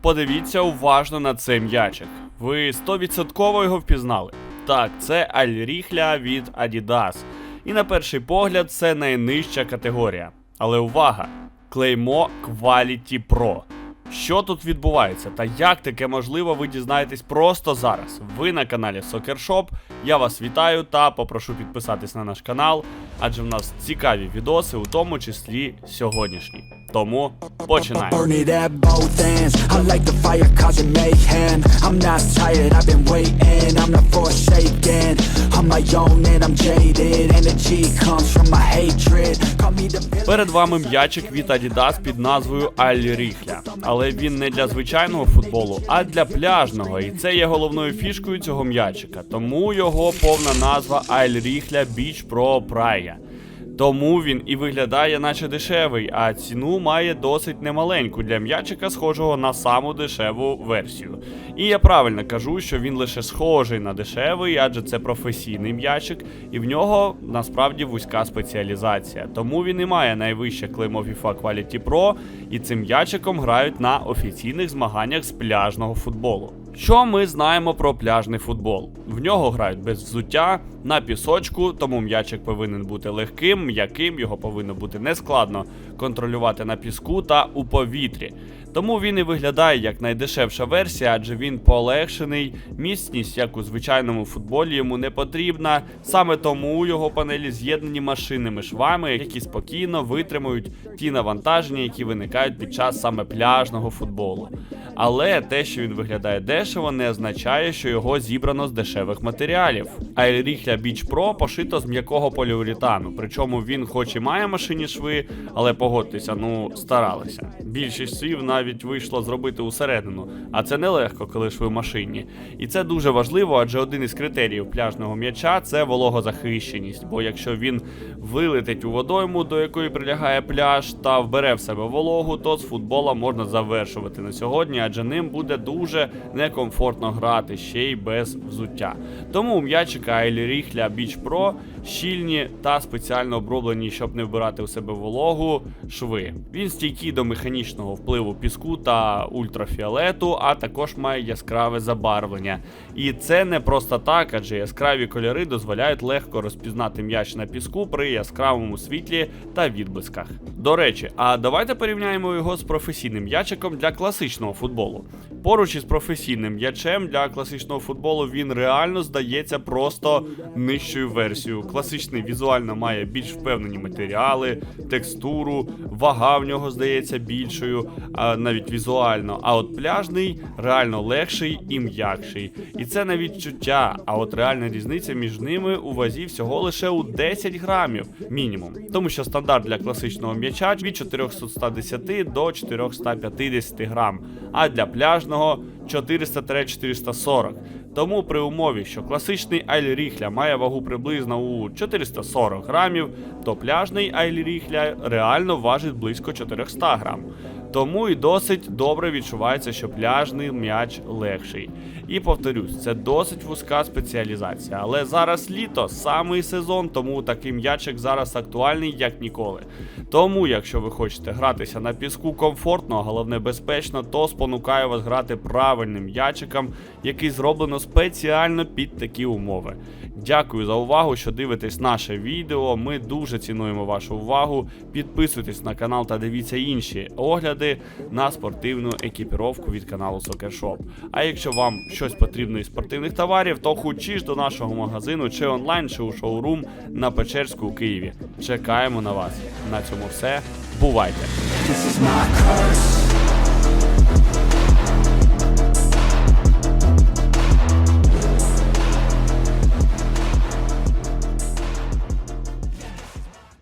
Подивіться уважно на цей м'ячик. Ви 100% його впізнали. Так, це Альріхля від Adidas. І на перший погляд це найнижча категорія. Але увага! Клеймо Quality Pro. Що тут відбувається та як таке можливо, ви дізнаєтесь просто зараз. Ви на каналі Soccer Shop. Я вас вітаю та попрошу підписатись на наш канал, адже в нас цікаві відоси, у тому числі сьогоднішні. Тому починаємо. Перед вами м'ячик від Adidas під назвою Альріхля. Але він не для звичайного футболу, а для пляжного. І це є головною фішкою цього м'ячика. Тому його повна назва Альріхля Біч Про Praia. Тому він і виглядає наче дешевий, а ціну має досить немаленьку для м'ячика, схожого на саму дешеву версію. І я правильно кажу, що він лише схожий на дешевий, адже це професійний м'ячик, і в нього насправді вузька спеціалізація. Тому він і має найвище клеймо FIFA Quality Pro, і цим м'ячиком грають на офіційних змаганнях з пляжного футболу. Що ми знаємо про пляжний футбол? В нього грають без взуття на пісочку, тому м'ячик повинен бути легким, м'яким, його повинно бути нескладно контролювати на піску та у повітрі. Тому він і виглядає як найдешевша версія, адже він полегшений, міцність, як у звичайному футболі, йому не потрібна. Саме тому його панелі з'єднані машинними швами, які спокійно витримують ті навантаження, які виникають під час саме пляжного футболу. Але те, що він виглядає дешево, не означає, що його зібрано з дешевих матеріалів. Айлріхля Beach Pro пошито з м'якого поліуретану. Причому він, хоч і має машині шви, але погодьтеся, ну старалися. Більшість швів навіть вийшло зробити усередину, а це нелегко, коли шви в машині. І це дуже важливо, адже один із критеріїв пляжного м'яча це вологозахищеність. Бо якщо він вилетить у водойму, до якої прилягає пляж, та вбере в себе вологу, то з футбола можна завершувати на сьогодні, адже ним буде дуже некомфортно грати ще й без взуття. Тому м'ячика Айліріхля Beach Pro щільні та спеціально оброблені, щоб не вбирати у себе вологу, шви. Він стійкий до механічного впливу піску та ультрафіолету, а також має яскраве забарвлення. І це не просто так, адже яскраві кольори дозволяють легко розпізнати м'яч на піску при яскравому світлі та відблисках. До речі, а давайте порівняємо його з професійним м'ячиком для класичного футболу. Поруч із професійним м'ячем для класичного футболу він реально здається просто нижчою версією. Класичний візуально має більш впевнені матеріали, текстуру, вага в нього здається більшою, навіть візуально. А от пляжний реально легший і м'якший. І це не відчуття, а от реальна різниця між ними у вазі всього лише у 10 грамів мінімум. Тому що стандарт для класичного м'яча від 410 до 450 грам, а для пляжного 400-440. Тому при умові, що класичний Айль-Ріхля має вагу приблизно у 440 грамів, то пляжний Айль-Ріхля реально важить близько 400 грам. Тому і досить добре відчувається, що пляжний м'яч легший. І повторюсь, це досить вузька спеціалізація. Але зараз літо, самий сезон, тому такий м'ячик зараз актуальний як ніколи. Тому, якщо ви хочете гратися на піску комфортно, а головне безпечно, то спонукаю вас грати правильним м'ячиком, який зроблено спеціально під такі умови. Дякую за увагу, що дивитесь наше відео. Ми дуже цінуємо вашу увагу. Підписуйтесь на канал та дивіться інші огляди на спортивну екіпіровку від каналу Soccer Shop. А якщо вам щось потрібно із спортивних товарів, то хочеш до нашого магазину чи онлайн, чи у шоурум на Печерську у Києві. Чекаємо на вас. На цьому все. Бувайте!